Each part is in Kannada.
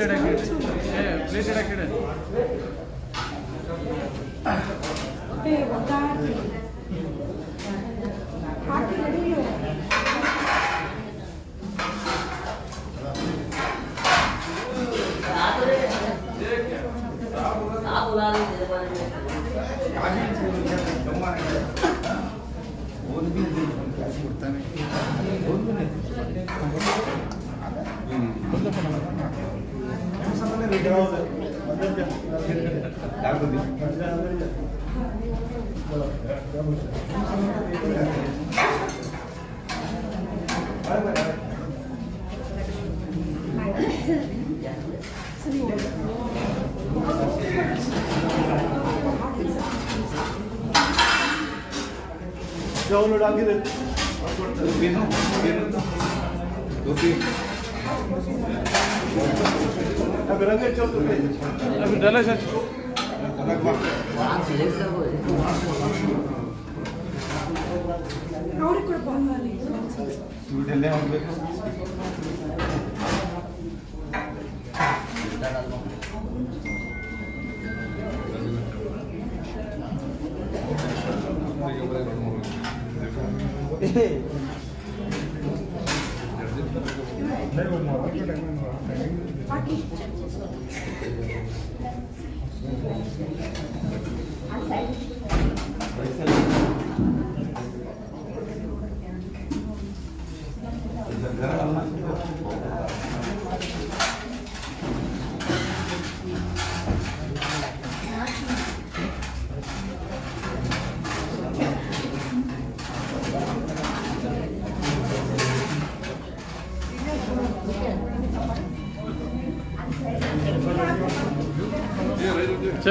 प्लेट अडेक्टेड है प्लेट अडेक्टेड है 야 오늘 하게 될 우리는 우리는 아 그러면 좀 그래. 내가 잘 아, 우리 걸 봤나? वीडियो ले हम देखो Thank you.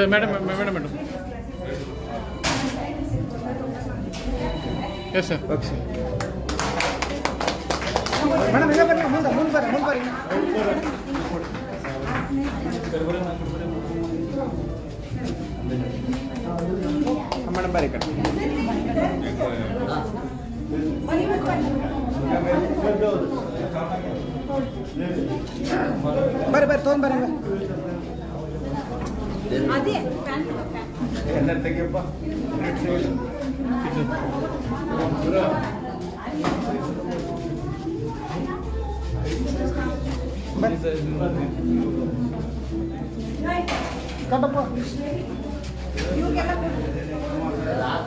ಸ್ವೀಟಲ್ಲೇ ಹೋಗ್ಬೇಕು sir madam madam madam yes sir okay madam ಇಲ್ಲ ಬರ್ರಿ ಮುಂದೆ ಮುಂದೆ ಬರ್ರಿ ಮುಂದೆ ಬರ್ರಿ ಮೇಡಮ್ ಬರ್ರಿ ಈ ಕಡೆ ಬರ್ರಿ ಬರ್ರಿ ತೊಗೊಂಡ್ ಬರ್ರಿ ಹಂಗ. ಎಲ್ಲ ತೆಗಿಯಪ್ಪ ಕಟ್ಟಪ್ಪ ಹಾಂ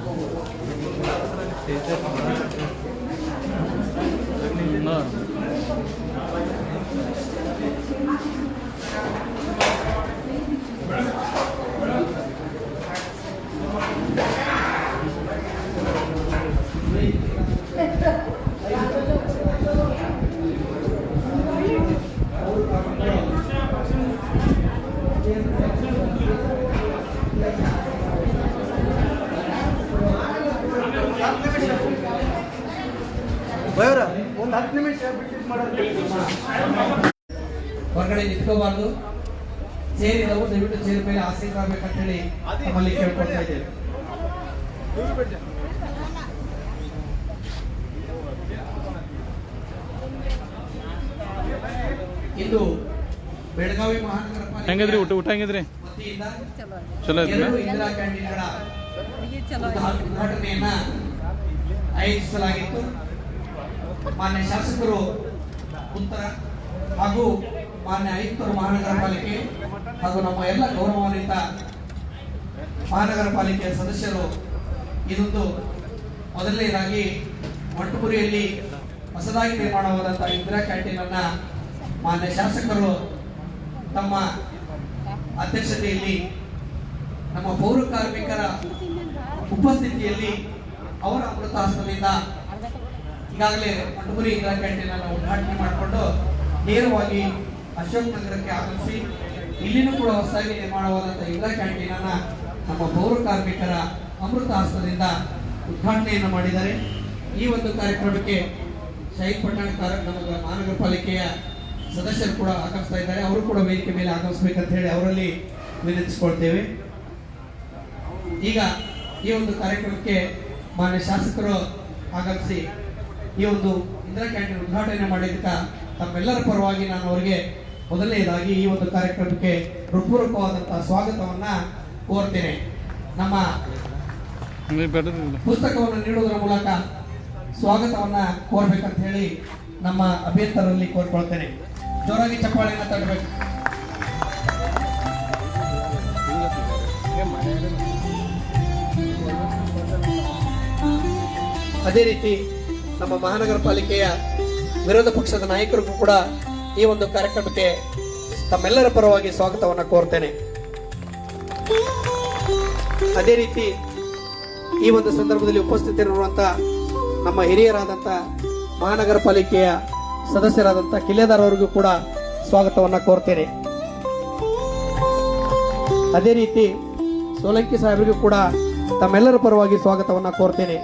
ಇಂದು ಬೆಳಗಾವಿ ಮಹಾನಗರ ಪಾಲಿಕೆ ಹೆಂಗದ್ರಿ ಊಟ ಊಟ ಹೆಂಗದ್ರಿ? ಚಲೋ ಇಂದಿರಾ ಕ್ಯಾಂಟೀನ್ಗಳ ಉದ್ಘಾಟನೆಯನ್ನ ಆಯೋಜಿಸಲಾಗಿತ್ತು. ಮಾನ್ಯ ಶಾಸಕರು ಉತ್ತರ ಹಾಗೂ ಮಾನ್ಯ ಆಯುಕ್ತರು ಮಹಾನಗರ ಪಾಲಿಕೆ ಹಾಗೂ ನಮ್ಮ ಎಲ್ಲ ಗೌರವಾನ್ವಿತ ಮಹಾನಗರ ಪಾಲಿಕೆಯ ಸದಸ್ಯರು ಇದೊಂದು ಮೊದಲನೇದಾಗಿ ಮಂಟಪುರಿಯಲ್ಲಿ ಹೊಸದಾಗಿ ನಿರ್ಮಾಣವಾದಂತಹ ಇಂದಿರಾ ಕ್ಯಾಂಟೀನ್ ಅನ್ನ ಮಾನ್ಯ ಶಾಸಕರು ತಮ್ಮ ಅಧ್ಯಕ್ಷತೆಯಲ್ಲಿ ನಮ್ಮ ಪೌರ ಕಾರ್ಮಿಕರ ಉಪಸ್ಥಿತಿಯಲ್ಲಿ ಅವರ ಅಮೃತ ಹಸ್ತದಿಂದ ಈಗಾಗಲೇ ಮಂಟಪುರಿ ಇಂದಿರಾ ಕ್ಯಾಂಟೀನ್ ಅನ್ನು ಉದ್ಘಾಟನೆ ಮಾಡಿಕೊಂಡು ನೇರವಾಗಿ ಅಶೋಕ್ ನಗರಕ್ಕೆ ಆಗಮಿಸಿ ಇಲ್ಲಿನೂ ಕೂಡ ಹೊಸದಾಗಿ ನಿರ್ಮಾಣವಾದಂತಹ ಇಂದಿರಾ ಕ್ಯಾಂಟೀನ್ ಅನ್ನ ನಮ್ಮ ಪೌರ ಕಾರ್ಮಿಕರ ಅಮೃತ ಹಸ್ತದಿಂದ ಉದ್ಘಾಟನೆಯನ್ನು ಮಾಡಿದ್ದಾರೆ. ಈ ಒಂದು ಕಾರ್ಯಕ್ರಮಕ್ಕೆ ಶಹೀದ್ ಪಟ್ಟಣ ನಮ್ಮ ಮಹಾನಗರ ಪಾಲಿಕೆಯ ಸದಸ್ಯರು ಕೂಡ ಆಗಮಿಸ್ತಾ ಇದ್ದಾರೆ. ಅವರು ಕೂಡ ವೇದಿಕೆ ಮೇಲೆ ಆಗಮಿಸಬೇಕಂತ ಹೇಳಿ ಅವರಲ್ಲಿ ವಿನಂತಿಸಿಕೊಳ್ತೇವೆ. ಈಗ ಈ ಒಂದು ಕಾರ್ಯಕ್ರಮಕ್ಕೆ ಮಾನ್ಯ ಶಾಸಕರು ಆಗಮಿಸಿ ಈ ಒಂದು ಇಂದಿರಾ ಕ್ಯಾಂಟೀನ್ ಉದ್ಘಾಟನೆ ಮಾಡಿದ್ದಕ್ಕ ತಮ್ಮೆಲ್ಲರ ಪರವಾಗಿ ನಾನು ಅವರಿಗೆ ಮೊದಲನೆಯದಾಗಿ ಈ ಒಂದು ಕಾರ್ಯಕ್ರಮಕ್ಕೆ ಹೃತ್ಪೂರ್ವಕವಾದಂತಹ ಸ್ವಾಗತವನ್ನ ಕೋರ್ತೇನೆ. ನಮ್ಮ ಪುಸ್ತಕವನ್ನು ನೀಡುವುದರ ಮೂಲಕ ಸ್ವಾಗತವನ್ನ ಕೋರ್ಬೇಕಂತ ಹೇಳಿ ನಮ್ಮ ಅಭ್ಯರ್ಥರಲ್ಲಿ ಕೋರ್ಕೊಳ್ತೇನೆ. ಜೋರಾಗಿ ಚಪ್ಪಾಳೆಯನ್ನ ತಡಬೇಕು ಅದೇ ರೀತಿ ನಮ್ಮ ಮಹಾನಗರ ಪಾಲಿಕೆಯ ವಿರೋಧ ಪಕ್ಷದ ನಾಯಕರಿಗೂ ಕೂಡ ಈ ಒಂದು ಕಾರ್ಯಕ್ರಮಕ್ಕೆ ತಮ್ಮೆಲ್ಲರ ಪರವಾಗಿ ಸ್ವಾಗತವನ್ನ ಕೋರ್ತೇನೆ. ಅದೇ ರೀತಿ ಈ ಒಂದು ಸಂದರ್ಭದಲ್ಲಿ ಉಪಸ್ಥಿತರಿರುವಂತ ನಮ್ಮ ಹಿರಿಯರಾದಂಥ ಮಹಾನಗರ ಪಾಲಿಕೆಯ ಸದಸ್ಯರಾದಂತ ಕಿಲೇದಾರ್ ಅವರಿಗೂ ಕೂಡ ಸ್ವಾಗತವನ್ನ ಕೋರ್ತೇನೆ. ಅದೇ ರೀತಿ ಸೋಲಂಕಿ ಸಾಹೇಬರಿಗೂ ಕೂಡ ತಮ್ಮೆಲ್ಲರ ಪರವಾಗಿ ಸ್ವಾಗತವನ್ನ ಕೋರ್ತೇನೆ.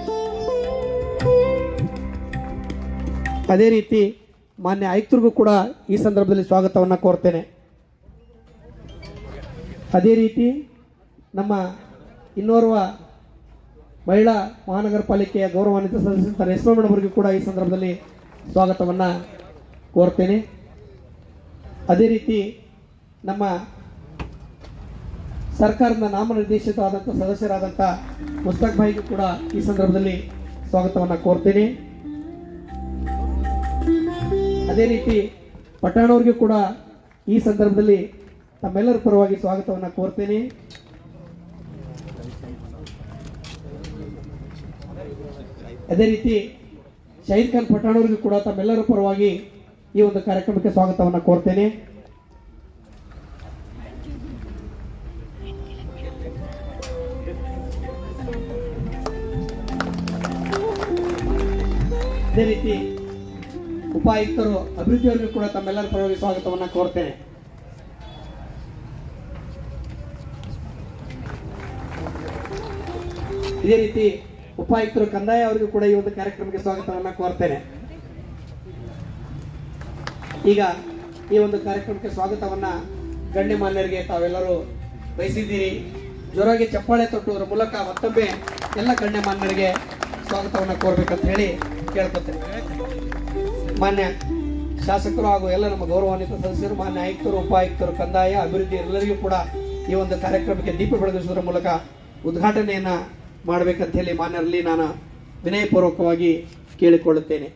ಅದೇ ರೀತಿ ಮಾನ್ಯ ಆಯುಕ್ತರಿಗೂ ಕೂಡ ಈ ಸಂದರ್ಭದಲ್ಲಿ ಸ್ವಾಗತವನ್ನ ಕೋರ್ತೇನೆ. ಅದೇ ರೀತಿ ನಮ್ಮ ಇನ್ನೋರ್ವ ಮಹಿಳಾ ಮಹಾನಗರ ಪಾಲಿಕೆಯ ಗೌರವಾನ್ವಿತ ಸದಸ್ಯರ ರೇಷ್ಮಾ ಮೇಡಮ್ ಅವರಿಗೂ ಕೂಡ ಈ ಸಂದರ್ಭದಲ್ಲಿ ಸ್ವಾಗತವನ್ನ ಕೋರ್ತೇನೆ. ಅದೇ ರೀತಿ ನಮ್ಮ ಸರ್ಕಾರದ ನಾಮನಿರ್ದೇಶಿತವಾದಂಥ ಸದಸ್ಯರಾದಂಥ ಮುಸ್ತಕ್ ಭಾಯಿಗೂ ಕೂಡ ಈ ಸಂದರ್ಭದಲ್ಲಿ ಸ್ವಾಗತವನ್ನು ಕೋರ್ತೇನೆ. ಅದೇ ರೀತಿ ಪಟ್ಟಣವ್ರಿಗೂ ಕೂಡ ಈ ಸಂದರ್ಭದಲ್ಲಿ ತಮ್ಮೆಲ್ಲರ ಪರವಾಗಿ ಸ್ವಾಗತವನ್ನು ಕೋರ್ತೇನೆ. ಅದೇ ರೀತಿ ಶಹೀದ್ ಖಾನ್ ಪಠಾಣವ್ರಿಗೂ ಕೂಡ ತಮ್ಮೆಲ್ಲರ ಪರವಾಗಿ ಈ ಒಂದು ಕಾರ್ಯಕ್ರಮಕ್ಕೆ ಸ್ವಾಗತವನ್ನ ಕೋರ್ತೇನೆ. ಅದೇ ರೀತಿ ಉಪಾಯುಕ್ತರು, ಅಭಿವೃದ್ಧಿಯವರಿಗೂ ಕೂಡ ತಮ್ಮೆಲ್ಲರ ಪರವಾಗಿ ಸ್ವಾಗತವನ್ನ ಕೋರ್ತೇನೆ. ಇದೇ ರೀತಿ ಉಪಾಯುಕ್ತರು ಕಂದಾಯ ಅವರಿಗೂ ಕೂಡ ಈ ಒಂದು ಕಾರ್ಯಕ್ರಮಕ್ಕೆ ಸ್ವಾಗತವನ್ನ ಕೋರ್ತೇನೆ. ಈಗ ಈ ಒಂದು ಕಾರ್ಯಕ್ರಮಕ್ಕೆ ಸ್ವಾಗತವನ್ನ ಗಣ್ಯಮಾನ್ಯರಿಗೆ ತಾವೆಲ್ಲರೂ ಬಯಸಿದ್ದೀರಿ. ಜೋರಾಗಿ ಚಪ್ಪಾಳೆ ತೊಟ್ಟುವುದರ ಮೂಲಕ ಮತ್ತೊಮ್ಮೆ ಎಲ್ಲ ಗಣ್ಯಮಾನ್ಯರಿಗೆ ಸ್ವಾಗತವನ್ನ ಕೋರ್ಬೇಕಂತ ಹೇಳಿ ಕೇಳ್ಕೊತೇನೆ. ಮಾನ್ಯ ಶಾಸಕರು ಹಾಗೂ ಎಲ್ಲ ನಮ್ಮ ಗೌರವಾನ್ವಿತ ಸದಸ್ಯರು, ಮಾನ್ಯ ಆಯುಕ್ತರು, ಉಪಾಯುಕ್ತರು, ಕಂದಾಯ, ಅಭಿವೃದ್ಧಿ ಎಲ್ಲರಿಗೂ ಕೂಡ ಈ ಒಂದು ಕಾರ್ಯಕ್ರಮಕ್ಕೆ ದೀಪ ಬೆಳಗಿಸುವುದರ ಮೂಲಕ ಉದ್ಘಾಟನೆಯನ್ನ ಮಾಡಬೇಕಂತ ಹೇಳಿ ಮಾನ್ಯರಲ್ಲಿ ನಾನು ವಿನಯಪೂರ್ವಕವಾಗಿ ಕೇಳಿಕೊಳ್ಳುತ್ತೇನೆ.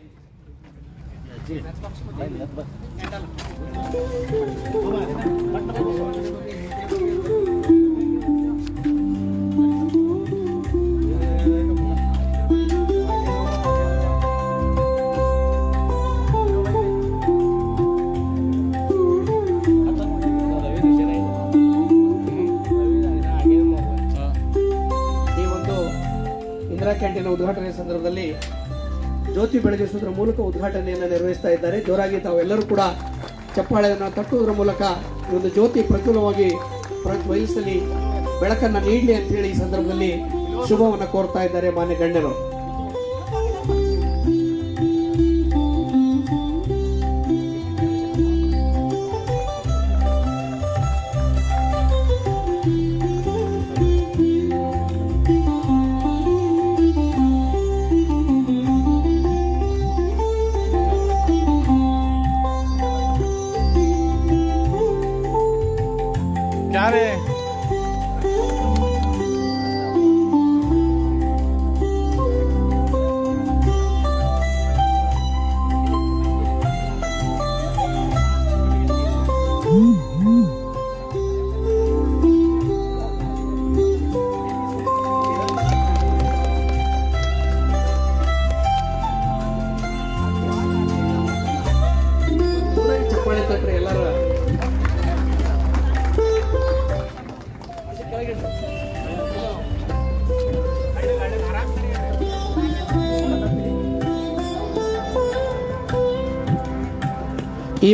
ಇಂದಿರಾ ಕ್ಯಾಂಟೀನ್ ಉದ್ಘಾಟನೆ ಸಂದರ್ಭದಲ್ಲಿ ಜ್ಯೋತಿ ಬೆಳಗಿಸುವುದರ ಮೂಲಕ ಉದ್ಘಾಟನೆಯನ್ನು ನಿರ್ವಹಿಸ್ತಾ ಇದ್ದಾರೆ. ಜೋರಾಗಿ ತಾವೆಲ್ಲರೂ ಕೂಡ ಚಪ್ಪಾಳೆಯನ್ನು ತಟ್ಟುವುದರ ಮೂಲಕ ಈ ಒಂದು ಜ್ಯೋತಿ ಪ್ರಜ್ವಲವಾಗಿ ವಹಿಸಲಿ, ಬೆಳಕನ್ನು ನೀಡಲಿ ಅಂತ ಹೇಳಿ ಈ ಸಂದರ್ಭದಲ್ಲಿ ಶುಭವನ್ನು ಕೋರ್ತಾ ಇದ್ದಾರೆ ಮಾನ್ಯ ಗಣ್ಯರು.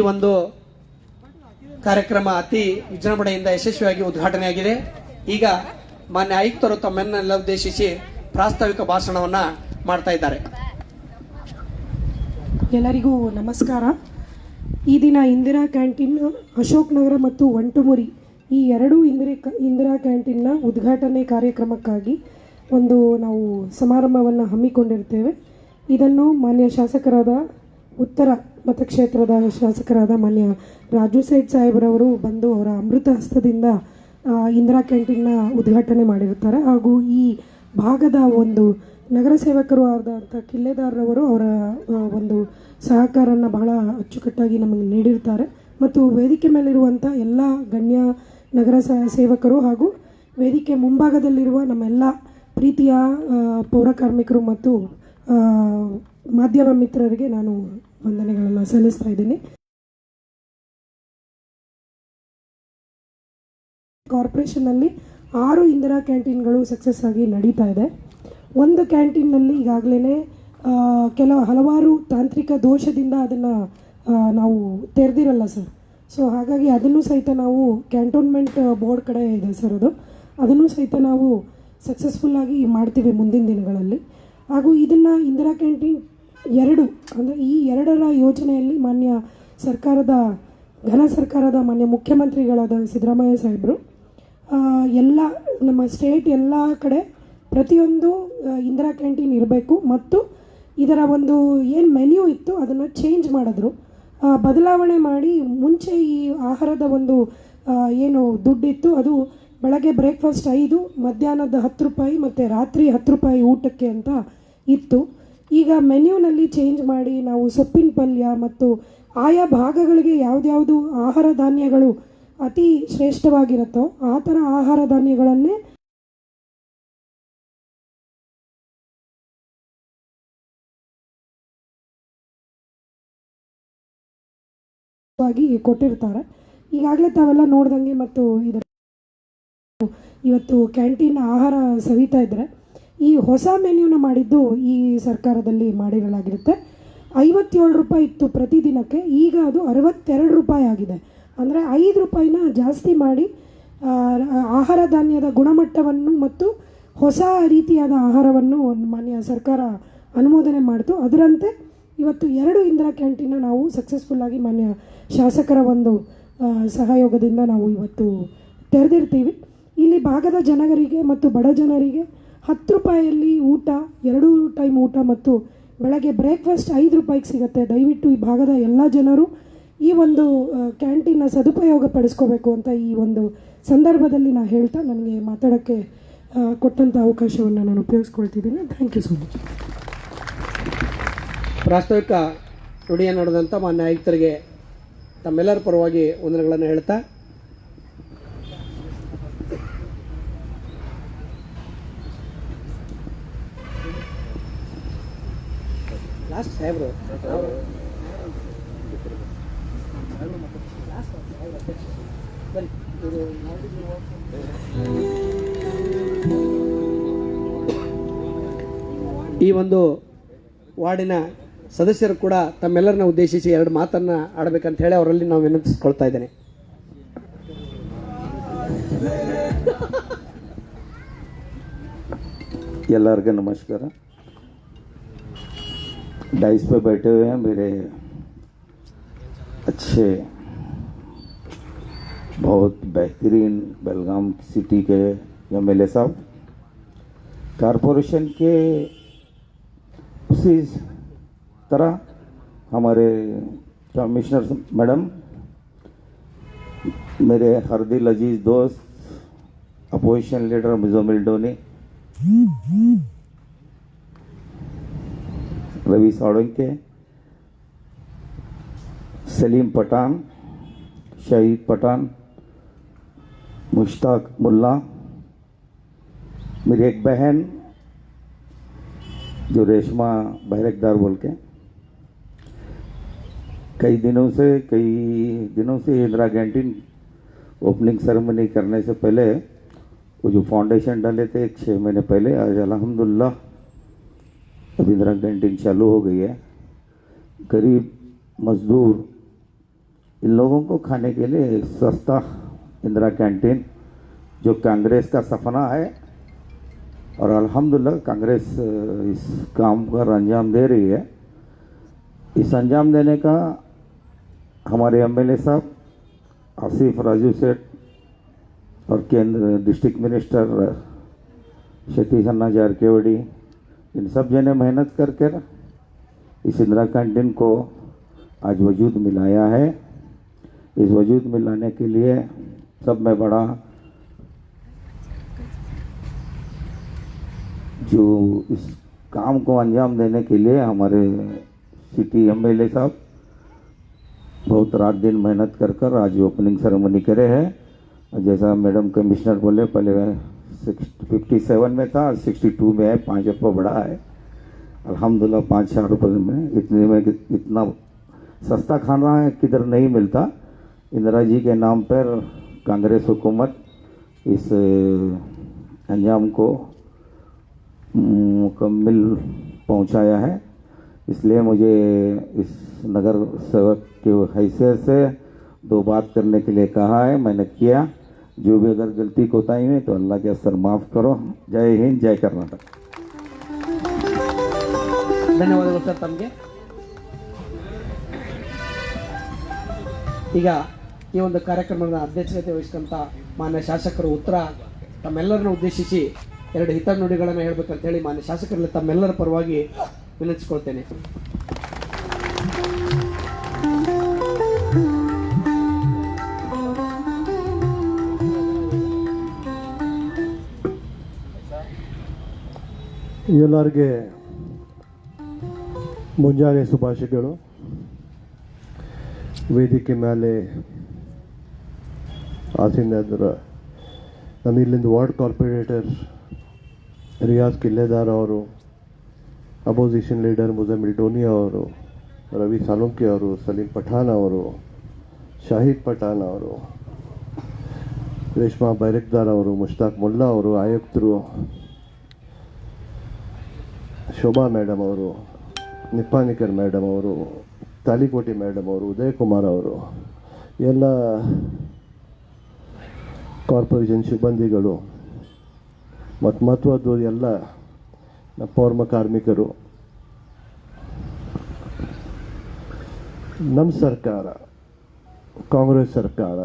ಒಂದು ಕಾರ್ಯಕ್ರಮ ಅತಿ ವಿಜೃಂಭಣೆಯಿಂದ ಯಶಸ್ವಿಯಾಗಿ ಉದ್ಘಾಟನೆಯಾಗಿದೆ. ಈಗ ಮಾನ್ಯ ಆಯುಕ್ತರು ತಮ್ಮನ್ನೆಲ್ಲ ಉದ್ದೇಶಿಸಿ ಪ್ರಾಸ್ತಾವಿಕ ಭಾಷಣವನ್ನ ಮಾಡ್ತಾ ಇದ್ದಾರೆ. ಎಲ್ಲರಿಗೂ ನಮಸ್ಕಾರ. ಈ ದಿನ ಇಂದಿರಾ ಕ್ಯಾಂಟೀನ್, ಅಶೋಕ್ ನಗರ ಮತ್ತು ಒಂಟುಮುರಿ ಈ ಎರಡೂ ಇಂದಿರಾ ಇಂದಿರಾ ಕ್ಯಾಂಟೀನ್ನ ಉದ್ಘಾಟನೆ ಕಾರ್ಯಕ್ರಮಕ್ಕಾಗಿ ಒಂದು ನಾವು ಸಮಾರಂಭವನ್ನು ಹಮ್ಮಿಕೊಂಡಿರ್ತೇವೆ. ಇದನ್ನು ಮಾನ್ಯ ಶಾಸಕರಾದ ಉತ್ತರ ಮತಕ್ಷೇತ್ರದ ಶಾಸಕರಾದ ಮಾನ್ಯ ರಾಜು ಸೇಠ್ ಸಾಹೇಬ್ರವರು ಬಂದು ಅವರ ಅಮೃತ ಹಸ್ತದಿಂದ ಇಂದಿರಾ ಕ್ಯಾಂಟೀನ್ನ ಉದ್ಘಾಟನೆ ಮಾಡಿರುತ್ತಾರೆ. ಹಾಗೂ ಈ ಭಾಗದ ಒಂದು ನಗರ ಸೇವಕರು ಆದಂಥ ಕಿಲ್ಲೆದಾರರವರು ಅವರ ಒಂದು ಸಹಕಾರನ ಬಹಳ ಅಚ್ಚುಕಟ್ಟಾಗಿ ನಮಗೆ ನೀಡಿರ್ತಾರೆ ಮತ್ತು ವೇದಿಕೆ ಮೇಲಿರುವಂಥ ಎಲ್ಲ ಗಣ್ಯ ನಗರ ಸೇವಕರು ಹಾಗೂ ವೇದಿಕೆ ಮುಂಭಾಗದಲ್ಲಿರುವ ನಮ್ಮೆಲ್ಲ ಪ್ರೀತಿಯ ಪೌರಕಾರ್ಮಿಕರು ಪೌರ ಕಾರ್ಮಿಕರು ಮತ್ತು ಮಾಧ್ಯಮ ಮಿತ್ರರಿಗೆ ನಾನು ವಂದನೆಗಳನ್ನು ಸಲ್ಲಿಸ್ತಾ ಇದ್ದೀನಿ. ಕಾರ್ಪೊರೇಷನ್ನಲ್ಲಿ ಆರು ಇಂದಿರಾ ಕ್ಯಾಂಟೀನ್ಗಳು ಸಕ್ಸಸ್ ಆಗಿ ನಡೀತಾ ಇದೆ. ಒಂದು ಕ್ಯಾಂಟೀನ್ನಲ್ಲಿ ಈಗಾಗಲೇ ಕೆಲವು ಹಲವಾರು ತಾಂತ್ರಿಕ ದೋಷದಿಂದ ಅದನ್ನು ನಾವು ತೆರೆದಿರಲ್ಲ ಸರ್. ಸೊ, ಹಾಗಾಗಿ ಅದನ್ನು ಸಹಿತ ನಾವು ಕ್ಯಾಂಟೋನ್ಮೆಂಟ್ ಬೋರ್ಡ್ ಕಡೆ ಇದೆ ಸರ್ ಅದು. ಅದನ್ನು ಸಹಿತ ನಾವು ಸಕ್ಸಸ್ಫುಲ್ಲಾಗಿ ಮಾಡ್ತೀವಿ ಮುಂದಿನ ದಿನಗಳಲ್ಲಿ. ಹಾಗೂ ಇದನ್ನು ಇಂದಿರಾ ಕ್ಯಾಂಟೀನ್ ಎರಡು, ಅಂದರೆ ಈ ಎರಡರ ಯೋಜನೆಯಲ್ಲಿ ಮಾನ್ಯ ಸರ್ಕಾರದ, ಘನ ಸರ್ಕಾರದ ಮಾನ್ಯ ಮುಖ್ಯಮಂತ್ರಿಗಳಾದ ಸಿದ್ದರಾಮಯ್ಯ ಸಾಹೇಬರು ಎಲ್ಲ ನಮ್ಮ ಸ್ಟೇಟ್ ಎಲ್ಲ ಕಡೆ ಪ್ರತಿಯೊಂದು ಇಂದಿರಾ ಕ್ಯಾಂಟೀನ್ ಇರಬೇಕು ಮತ್ತು ಇದರ ಒಂದು ಏನು ಮೆನ್ಯೂ ಇತ್ತು ಅದನ್ನು ಚೇಂಜ್ ಮಾಡಿದ್ರು. ಬದಲಾವಣೆ ಮಾಡಿ ಮುಂಚೆ ಈ ಆಹಾರದ ಒಂದು ಏನು ದುಡ್ಡಿತ್ತು ಅದು ಬೆಳಗ್ಗೆ ಬ್ರೇಕ್ಫಾಸ್ಟ್ ಐದು, ಮಧ್ಯಾಹ್ನದ ಹತ್ತು ರೂಪಾಯಿ ಮತ್ತು ರಾತ್ರಿ ಹತ್ತು ರೂಪಾಯಿ ಊಟಕ್ಕೆ ಅಂತ ಇತ್ತು. ಈಗ ಮೆನ್ಯೂನಲ್ಲಿ ಚೇಂಜ್ ಮಾಡಿ ನಾವು ಸೊಪ್ಪಿನ ಪಲ್ಯ ಮತ್ತು ಆಯಾ ಭಾಗಗಳಿಗೆ ಯಾವುದ್ಯಾವುದು ಆಹಾರ ಧಾನ್ಯಗಳು ಅತಿ ಶ್ರೇಷ್ಠವಾಗಿರುತ್ತೋ ಆ ಥರ ಆಹಾರ ಧಾನ್ಯಗಳನ್ನೇ ಆಗಿ ಕೊಟ್ಟಿರ್ತಾರೆ. ಈಗಾಗಲೇ ತಾವೆಲ್ಲ ನೋಡ್ದಂಗೆ ಮತ್ತು ಇದರ ಇವತ್ತು ಕ್ಯಾಂಟೀನ್ ಆಹಾರ ಸವಿತಾ ಇದ್ದರೆ. ಈ ಹೊಸ ಮೆನ್ಯೂನ ಮಾಡಿದ್ದು ಈ ಸರ್ಕಾರದಲ್ಲಿ ಮಾಡಿರಲಾಗಿರುತ್ತೆ. ಐವತ್ತೇಳು ರೂಪಾಯಿ ಇತ್ತು ಪ್ರತಿದಿನಕ್ಕೆ ಈಗ ಅದು ಅರವತ್ತೆರಡು ರೂಪಾಯಿ ಆಗಿದೆ. ಅಂದರೆ ಐದು ರೂಪಾಯಿನ ಜಾಸ್ತಿ ಮಾಡಿ ಆಹಾರ ಧಾನ್ಯದ ಗುಣಮಟ್ಟವನ್ನು ಮತ್ತು ಹೊಸ ರೀತಿಯಾದ ಆಹಾರವನ್ನು ಮಾನ್ಯ ಸರ್ಕಾರ ಅನುಮೋದನೆ ಮಾಡಿತು. ಅದರಂತೆ ಇವತ್ತು ಎರಡು ಇಂದಿರಾ ಕ್ಯಾಂಟೀನ್ನ ನಾವು ಸಕ್ಸಸ್ಫುಲ್ಲಾಗಿ ಮಾನ್ಯ ಶಾಸಕರ ಒಂದು ಸಹಯೋಗದಿಂದ ನಾವು ಇವತ್ತು ತೆರೆದಿರ್ತೀವಿ. ಇಲ್ಲಿ ಭಾಗದ ಜನರಿಗೆ ಮತ್ತು ಬಡ ಜನರಿಗೆ ಹತ್ತು ರೂಪಾಯಿಯಲ್ಲಿ ಊಟ, ಎರಡು ಟೈಮ್ ಊಟ ಮತ್ತು ಬೆಳಗ್ಗೆ ಬ್ರೇಕ್ಫಾಸ್ಟ್ ಐದು ರೂಪಾಯಿಗೆ ಸಿಗುತ್ತೆ. ದಯವಿಟ್ಟು ಈ ಭಾಗದ ಎಲ್ಲ ಜನರು ಈ ಒಂದು ಕ್ಯಾಂಟೀನ್ನ ಸದುಪಯೋಗ ಪಡಿಸ್ಕೋಬೇಕು ಅಂತ ಈ ಒಂದು ಸಂದರ್ಭದಲ್ಲಿ ನಾನು ಹೇಳ್ತಾ ನನಗೆ ಮಾತಾಡೋಕ್ಕೆ ಕೊಟ್ಟಂಥ ಅವಕಾಶವನ್ನು ನಾನು ಉಪಯೋಗಿಸ್ಕೊಳ್ತಿದ್ದೀನಿ. ಥ್ಯಾಂಕ್ ಯು ಸೊ ಮಚ್ ಪ್ರಾಸ್ತಾವಿಕ ನುಡಿಯನ್ನು ನಡೆದಂಥ ಮಾನ್ಯ ಆಯುಕ್ತರಿಗೆ ತಮ್ಮೆಲ್ಲರ ಪರವಾಗಿ ವಂದನೆಗಳನ್ನು ಹೇಳ್ತಾ ಲಾಸ್ಟ್ eh, ಈ ಒಂದು ವಾರ್ಡಿನ ಸದಸ್ಯರು ಕೂಡ ತಮ್ಮೆಲ್ಲರನ್ನ ಉದ್ದೇಶಿಸಿ ಎರಡು ಮಾತನ್ನು ಆಡಬೇಕಂತ ಹೇಳಿ ಅವರಲ್ಲಿ ನಾವು ವಿನಂತಿಸ್ಕೊಳ್ತಾ ಇದ್ದೇನೆ. ಎಲ್ಲರಿಗೂ ನಮಸ್ಕಾರ. डाइस पे बैठे हुए हैं मेरे अच्छे, बहुत बेहतरीन बेलगाम सिटी के एम एल साहब। कारपोरेशन के उसी तरह हमारे कमिश्नर मैडम, मेरे हरदिल अज़ीज़ दोस्त, अपोजिशन लीडर मुजमिल डोनी रवि साळुंके सलीम पठान, शहीद पठान, मुश्ताक मुल्ला, मेरी एक बहन, जो रेशमा बहरकदार बोल के कई दिनों से, कई दिनों से इंदिरा कैंटीन ओपनिंग सेरेमनी करने से पहले वो जो फाउंडेशन डाले थे छः महीने पहले, आज अल्हम्दुलिल्लाह अब इंदिरा कैंटीन चालू हो गई है। गरीब, मजदूर, इन लोगों को खाने के लिए सस्ता इंदिरा कैंटीन, जो कांग्रेस का सपना है। और अल्हम्दुलिल्लाह कांग्रेस इस काम पर अंजाम दे रही है। इस अंजाम देने का हमारे एमएलए साहब, आसिफ राजू सेठ और केंद्र, डिस्ट्रिक्ट मिनिस्टर सतीश अन्ना जारकेवड़ी इन सब जने मेहनत करके ना, इस इंदिरा कैंटीन को आज वजूद मिलाया है। इस वजूद मिलाने के लिए सब में बड़ा जो इस काम को अंजाम देने के लिए हमारे सिटी एमएलए साहब बहुत रात दिन मेहनत कर कर आज ओपनिंग सेरेमनी करे हैं। जैसा मैडम कमिश्नर बोले, पहले फिफ्टी सेवन में था, सिक्सटी टू में है, पाँच रुपये बढ़ा है। अल्हम्दुलिल्लाह, पाँच चार रुपये में इतने में इतना सस्ता खाना है, किधर नहीं मिलता। इंदिरा जी के नाम पर कांग्रेस हुकूमत इस अंजाम को मुकम्मल पहुँचाया है। इसलिए मुझे इस नगर सेवक के हैसियत से दो बात करने के लिए कहा है, मैंने किया। जो भी अगर गलती कोताही में तो अल्लाह के असर माफ़ करो जय हिंद जय कर्नाटक ಧನ್ಯವಾದಗಳು ಸರ್ ತಮಗೆ ಈಗ ಈ ಒಂದು ಕಾರ್ಯಕ್ರಮದ ಅಧ್ಯಕ್ಷತೆ ವಹಿಸಿದಂಥ ಮಾನ್ಯ ಶಾಸಕರು ಉತ್ತರ ತಮ್ಮೆಲ್ಲರನ್ನು ಉದ್ದೇಶಿಸಿ ಎರಡು ಹಿತನುಡಿಗಳನ್ನು ಹೇಳ್ಬೇಕಂತ ಹೇಳಿ ಮಾನ್ಯ ಶಾಸಕರಲ್ಲಿ ತಮ್ಮೆಲ್ಲರ ಪರವಾಗಿ ವಿನಂತಿಸ್ಕೊಳ್ತೇನೆ ಎಲ್ಲರಿಗೆ ಮುಂಜಾನೆ ಶುಭಾಶಯಗಳು. ವೇದಿಕೆ ಮೇಲೆ ಆಸೀನದ್ರ ನಮ್ಮ ಇಲ್ಲಿಂದ ವಾರ್ಡ್ ಕಾರ್ಪೊರೇಟರ್ ರಿಯಾಜ್ ಕಿಲ್ಲೆದಾರ್ ಅವರು, ಅಪೋಸಿಷನ್ ಲೀಡರ್ ಮುಜಮಿಲ್ ಡೋನಿ ಅವರು, ರವಿ ಸಾಲುಂಕಿ ಅವರು, ಸಲೀಂ ಪಠಾನ್ ಅವರು, ಶಾಹಿದ್ ಪಠಾನ್ ಅವರು, ರೇಷ್ಮಾ ಬೈರಕ್ದಾರ್ ಅವರು, ಮುಷ್ತಾಕ್ ಮುಲ್ಲಾ ಅವರು, ಆಯುಕ್ತರು ಶೋಭಾ ಮೇಡಮ್ ಅವರು ನಿಪ್ಪಾನಿಕರ್ ಮೇಡಮ್ ಅವರು, ತಾಲಿಕೋಟಿ ಮೇಡಮ್ ಅವರು ಉದಯ್ ಕುಮಾರ್ ಅವರು, ಎಲ್ಲ ಕಾರ್ಪೊರೇಷನ್ ಸಿಬ್ಬಂದಿಗಳು ಮತ್ತು ಮಹತ್ವದ್ದು ಎಲ್ಲ ಪೌರ್ಮ ಕಾರ್ಮಿಕರು ನಮ್ಮ ಸರ್ಕಾರ, ಕಾಂಗ್ರೆಸ್ ಸರ್ಕಾರ,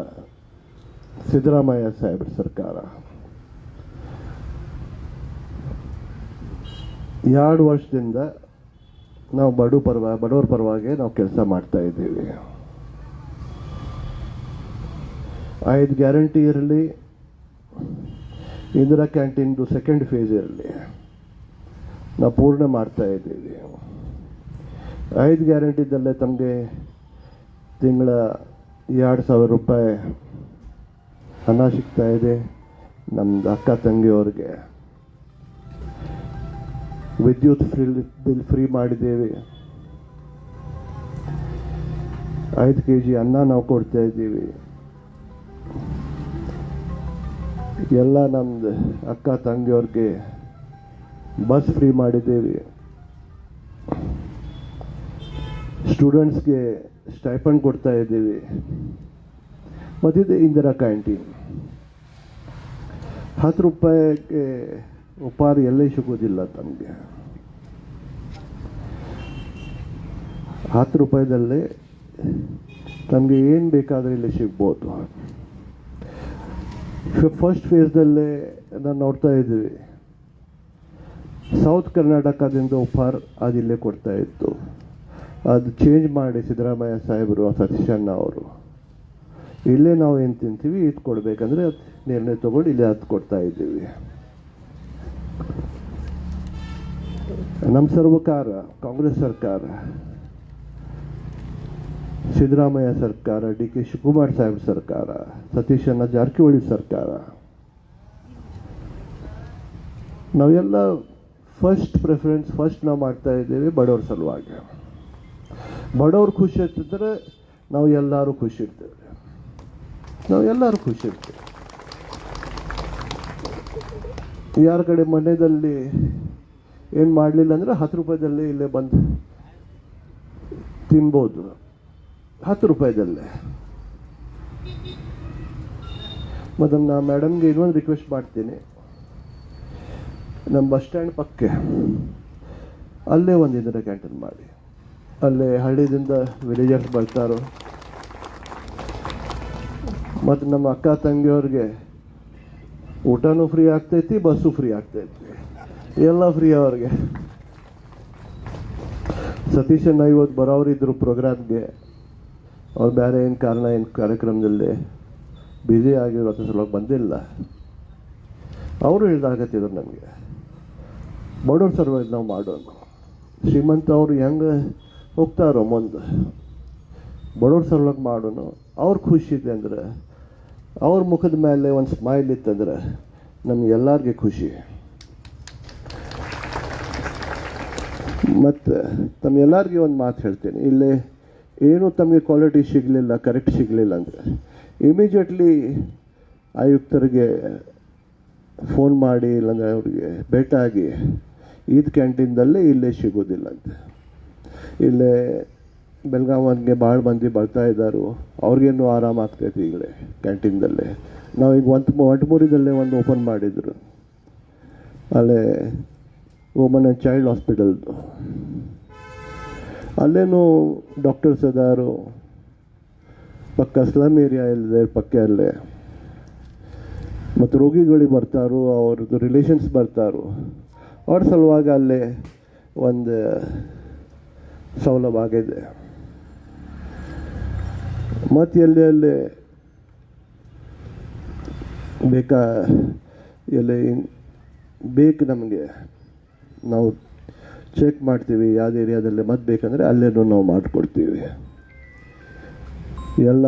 ಸಿದ್ದರಾಮಯ್ಯ ಸಾಹೇಬ್ರ ಸರ್ಕಾರ ಎರಡು ವರ್ಷದಿಂದ ನಾವು ಬಡವ ಪರವ, ಬಡವರ ಪರವಾಗಿ ನಾವು ಕೆಲಸ ಮಾಡ್ತಾ ಇದ್ದೀವಿ. ಐದು ಗ್ಯಾರಂಟಿ ಇರಲಿ, ಇಂದಿರಾ ಕ್ಯಾಂಟೀನ್ದು ಸೆಕೆಂಡ್ ಫೇಸ್ ಇರಲಿ. ನಾವು ಪೂರ್ಣ ಮಾಡ್ತಾ ಇದ್ದೀವಿ. ಐದು ಗ್ಯಾರಂಟಿದಲ್ಲೇ ತಮಗೆ ತಿಂಗಳ ಎರಡು ಸಾವಿರ ರೂಪಾಯಿ ಹಣ ಸಿಗ್ತಾ ಇದೆ ನಮ್ಮದು ಅಕ್ಕ ತಂಗಿಯವ್ರಿಗೆ. ವಿದ್ಯುತ್ ಫ್ರೀ ಬಿಲ್ ಫ್ರೀ ಮಾಡಿದ್ದೇವೆ. ಐದು ಕೆ ಜಿ ಅನ್ನ ನಾವು ಕೊಡ್ತಾ ಇದ್ದೀವಿ. ಎಲ್ಲ ನಮ್ದು ಅಕ್ಕ ತಂಗಿಯವ್ರಿಗೆ ಬಸ್ ಫ್ರೀ ಮಾಡಿದ್ದೇವೆ. ಸ್ಟೂಡೆಂಟ್ಸ್ಗೆ ಸ್ಟೈಪಂಡ್ ಕೊಡ್ತಾ ಇದ್ದೀವಿ. ಮತ್ತಿದೆ ಇಂದಿರಾ ಕ್ಯಾಂಟೀನ್. ಹತ್ತು ರೂಪಾಯಿಗೆ ಉಪಹಾರ ಎಲ್ಲೇ ಸಿಗೋದಿಲ್ಲ ತಮಗೆ. ಹತ್ತು ರೂಪಾಯಿದಲ್ಲೇ ತಮಗೆ ಏನು ಬೇಕಾದರೆ ಇಲ್ಲಿ ಸಿಗ್ಬೋದು. ಫಸ್ಟ್ ಫೇಸ್ದಲ್ಲೇ ನಾನು ನೋಡ್ತಾ ಇದ್ದೀವಿ ಸೌತ್ ಕರ್ನಾಟಕದಿಂದ ಉಪಹಾರ ಅದು ಇಲ್ಲೇ ಕೊಡ್ತಾ ಇತ್ತು. ಅದು ಚೇಂಜ್ ಮಾಡಿ ಸಿದ್ದರಾಮಯ್ಯ ಸಾಹೇಬರು ಸತೀಶ್ ಅಣ್ಣ ಅವರು. ಇಲ್ಲೇ ನಾವು ಏನು ತಿಂತೀವಿ? ಇದು ಕೊಡಬೇಕಂದ್ರೆ ನಿರ್ಣಯ ತೊಗೊಂಡು ಇಲ್ಲೇ ಅದು ಕೊಡ್ತಾ ಇದ್ದೀವಿ. ನಮ್ಮ ಸರ್ವಕಾರ, ಕಾಂಗ್ರೆಸ್ ಸರ್ಕಾರ, ಸಿದ್ದರಾಮಯ್ಯ ಸರ್ಕಾರ, ಡಿ ಕೆ ಶಿವಕುಮಾರ್ ಸಾಹೇಬ್ ಸರ್ಕಾರ, ಸತೀಶ್ ಅಣ್ಣ ಜಾರಕಿಹೊಳಿ ಸರ್ಕಾರ. ನಾವೆಲ್ಲ ಫಸ್ಟ್ ಪ್ರಿಫರೆನ್ಸ್ ಫಸ್ಟ್ ನಾವು ಮಾಡ್ತಾ ಇದ್ದೇವೆ ಬಡವ್ರ ಸಲುವಾಗಿ. ಬಡವ್ರು ಖುಷಿ ಇರ್ತಿದ್ರೆ ನಾವು ಎಲ್ಲರೂ ಖುಷಿ ಇರ್ತೇವೆ. ನಾವು ಎಲ್ಲರೂ ಖುಷಿ ಇರ್ತೇವೆ. ಯಾರ ಕಡೆ ಮನೆಯಲ್ಲಿ ಏನು ಮಾಡಲಿಲ್ಲ ಅಂದರೆ ಹತ್ತು ರೂಪಾಯಿದಲ್ಲೇ ಇಲ್ಲೇ ಬಂದು ತಿನ್ಬೋದು. ಹತ್ತು ರೂಪಾಯಿದಲ್ಲೇ. ಮತ್ತು ನಾ ಮೇಡಮ್ಗೆ ಇನ್ನೊಂದು ರಿಕ್ವೆಸ್ಟ್ ಮಾಡ್ತೀನಿ. ನಮ್ಮ ಬಸ್ ಸ್ಟ್ಯಾಂಡ್ ಪಕ್ಕೆ ಅಲ್ಲೇ ಒಂದು ಇದರ ಕ್ಯಾಂಟೀನ್ ಮಾಡಿ. ಅಲ್ಲೇ ಹಳ್ಳಿದಿಂದ ವಿಲೇಜರ್ಸ್ ಬರ್ತಾರೋ. ಮತ್ತು ನಮ್ಮ ಅಕ್ಕ ತಂಗಿಯವ್ರಿಗೆ ಊಟನೂ ಫ್ರೀ ಆಗ್ತೈತಿ, ಬಸ್ಸು ಫ್ರೀ ಆಗ್ತೈತಿ. ಎಲ್ಲ ಫ್ರೀ ಅವ್ರಿಗೆ. ಸತೀಶಣ್ಣ ಇವತ್ತು ಬರೋರಿದ್ರು ಪ್ರೋಗ್ರಾಮ್ಗೆ. ಅವ್ರು ಬೇರೆ ಏನು ಕಾರಣ, ಏನು ಕಾರ್ಯಕ್ರಮದಲ್ಲಿ ಬ್ಯುಸಿ ಆಗಿರೋ ಸಲುವಾಗಿ ಬಂದಿಲ್ಲ. ಅವರು ಹೇಳ್ದಾಗತ್ತಿದ್ರು ನನಗೆ ಬಡವ್ರ ಸಲುವಾಗಿ ನಾವು ಮಾಡೋಣ ಶ್ರೀಮಂತ ಅವರು ಹೆಂಗೆ ಹೋಗ್ತಾರೋ ಮುಂದೆ. ಬಡವ್ರ ಸಲುವಾಗಿ ಮಾಡೋಣ ಅವ್ರು ಖುಷಿ ಇದೆ ಅಂದ್ರೆ ಅವ್ರ ಮುಖದ ಮೇಲೆ ಒಂದು ಸ್ಮೈಲ್ ಇತ್ತಂದ್ರೆ ನಮಗೆಲ್ಲರಿಗೆ ಖುಷಿ. ಮತ್ತು ತಮ್ಮೆಲ್ಲರಿಗೆ ಒಂದು ಮಾತು ಹೇಳ್ತೀನಿ. ಇಲ್ಲಿ ಏನು ತಮಗೆ ಕ್ವಾಲಿಟಿ ಸಿಗಲಿಲ್ಲ ಕರೆಕ್ಟ್ ಸಿಗಲಿಲ್ಲ ಅಂದರೆ ಇಮಿಡಿಯೇಟ್ಲಿ ಆಯುಕ್ತರಿಗೆ ಫೋನ್ ಮಾಡಿ, ಇಲ್ಲಾಂದರೆ ಅವ್ರಿಗೆ ಭೇಟಾಗಿ, ಈದ್ ಕ್ಯಾಂಟೀನ್ದಲ್ಲೇ ಇಲ್ಲೇ ಸಿಗೋದಿಲ್ಲ ಅಂತ. ಇಲ್ಲೇ ಬೆಳಗಾವಿಗೆ ಭಾಳ ಮಂದಿ ಬರ್ತಾ ಇದ್ದಾರೆ ಅವ್ರಿಗೇನು ಆರಾಮ ಆಗ್ತೈತಿ ಈಗಲೇ ಕ್ಯಾಂಟೀನ್ದಲ್ಲೇ. ನಾವು ಈಗ ಒಂದು ಒಂಟಮೂರಿದಲ್ಲೇ ಒಂದು ಓಪನ್ ಮಾಡಿದ್ರು. ಅಲ್ಲೇ ವುಮನ್ ಆ್ಯಂಡ್ ಚೈಲ್ಡ್ ಹಾಸ್ಪಿಟಲ್ದು ಅಲ್ಲೇನು ಡಾಕ್ಟರ್ಸ್ ಅದಾರು ಪಕ್ಕ ಸ್ಲಮ್ ಏರಿಯಾ ಇಲ್ಲದೆ ಪಕ್ಕ ಅಲ್ಲೇ. ಮತ್ತು ರೋಗಿಗಳಿಗೆ ಬರ್ತಾರೋ, ಅವ್ರದ್ದು ರಿಲೇಷನ್ಸ್ ಬರ್ತಾರೋ. ಅವ್ರ ಸಲುವಾಗಿ ಅಲ್ಲೇ ಒಂದು ಸೌಲಭ್ಯ ಆಗಿದೆ. ಮತ್ತು ಎಲ್ಲಿ ಅಲ್ಲಿ ಬೇಕಾ ಎಲ್ಲಿ ಬೇಕು ನಮಗೆ. ನಾವು ಚೆಕ್ ಮಾಡ್ತೀವಿ ಯಾವ್ದು ಏರಿಯಾದಲ್ಲಿ ಮತ್ತು ಬೇಕಂದರೆ ಅಲ್ಲೇನೂ ನಾವು ಮಾಡಿಕೊಡ್ತೀವಿ. ಎಲ್ಲ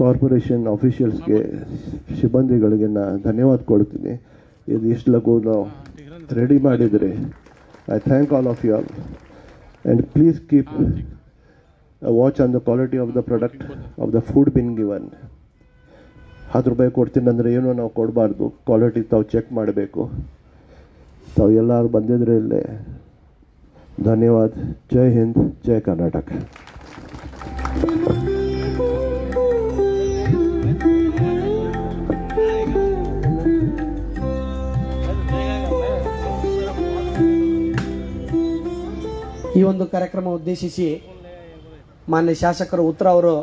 ಕಾರ್ಪೊರೇಷನ್ ಆಫೀಷಿಯಲ್ಸ್ಗೆ ಸಿಬ್ಬಂದಿಗಳಿಗೆ ನಾನು ಧನ್ಯವಾದ ಕೊಡ್ತೀನಿ. ಇದು ಇಷ್ಟು ಲಘು ನಾವು ರೆಡಿ ಮಾಡಿದ್ರಿ. I thank all of you all and please keep watch on the quality of the product of the food been given ಹತ್ತು ರೂಪಾಯಿ ಕೊಡ್ತೀನಂದ್ರೆ ಏನೂ ನಾವು ಕೊಡಬಾರ್ದು. ಕ್ವಾಲಿಟಿ ತಾವು ಚೆಕ್ ಮಾಡಬೇಕು. ತಾವು ಎಲ್ಲರೂ ಬಂದಿದ್ರೆ ಇಲ್ಲೇ. ಧನ್ಯವಾದ. ಜೈ ಹಿಂದ್, ಜೈ ಕರ್ನಾಟಕ. ಈ ಒಂದು ಕಾರ್ಯಕ್ರಮ ಉದ್ದೇಶಿಸಿ ಮಾನ್ಯ ಶಾಸಕರು ಉತ್ತರ ಅವರು